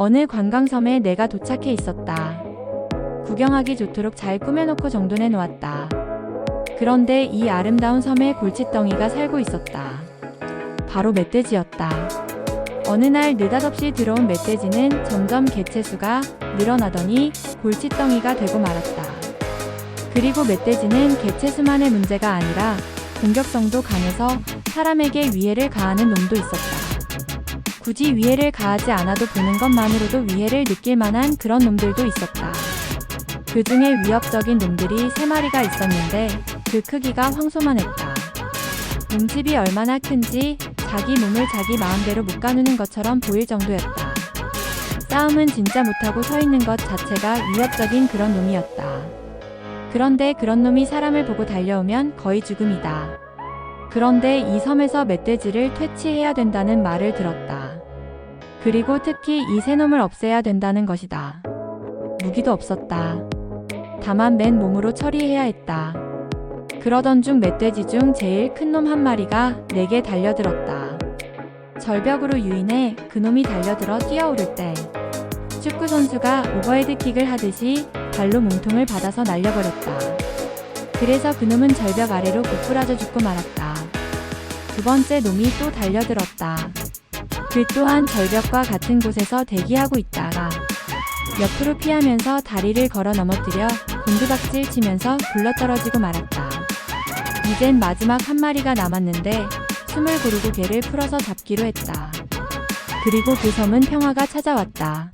어느 관광섬에 내가 도착해 있었다. 구경하기 좋도록 잘 꾸며놓고 정돈해 놓았다. 그런데 이 아름다운 섬에 골칫덩이가 살고 있었다. 바로 멧돼지였다. 어느 날 느닷없이 들어온 멧돼지는 점점 개체 수가 늘어나더니 골칫덩이가 되고 말았다. 그리고 멧돼지는 개체 수만의 문제가 아니라 공격성도 강해서 사람에게 위해를 가하는 놈도 있었다. 굳이 위해를 가하지 않아도 보는 것만으로도 위해를 느낄 만한 그런 놈들도 있었다. 그 중에 위협적인 놈들이 세 마리가 있었는데 그 크기가 황소만 했다. 몸집이 얼마나 큰지 자기 몸을 자기 마음대로 묶어누는 것처럼 보일 정도였다. 싸움은 진짜 못하고 서 있는 것 자체가 위협적인 그런 놈이었다. 그런데 그런 놈이 사람을 보고 달려오면 거의 죽음이다. 그런데 이 섬에서 멧돼지를 퇴치해야 된다는 말을 들었다. 그리고 특히 이세 놈을 없애야 된다는 것이다. 무기도 없었다. 다만 맨 몸으로 처리해야 했다. 그러던 중 멧돼지 중 제일 큰 놈 한 마리가 내게 달려들었다. 절벽으로 유인해 그놈이 달려들어 뛰어오를 때 축구 선수가 오버헤드킥을 하듯이 발로 몸통을 받아서 날려버렸다. 그래서 그놈은 절벽 아래로 고꾸라져 죽고 말았다. 두 번째 놈이 또 달려들었다. 그 또한 절벽과 같은 곳에서 대기하고 있다가 옆으로 피하면서 다리를 걸어 넘어뜨려 곤두박질 치면서 굴러떨어지고 말았다. 이젠 마지막 한 마리가 남았는데 숨을 고르고 개를 풀어서 잡기로 했다. 그리고 그 섬은 평화가 찾아왔다.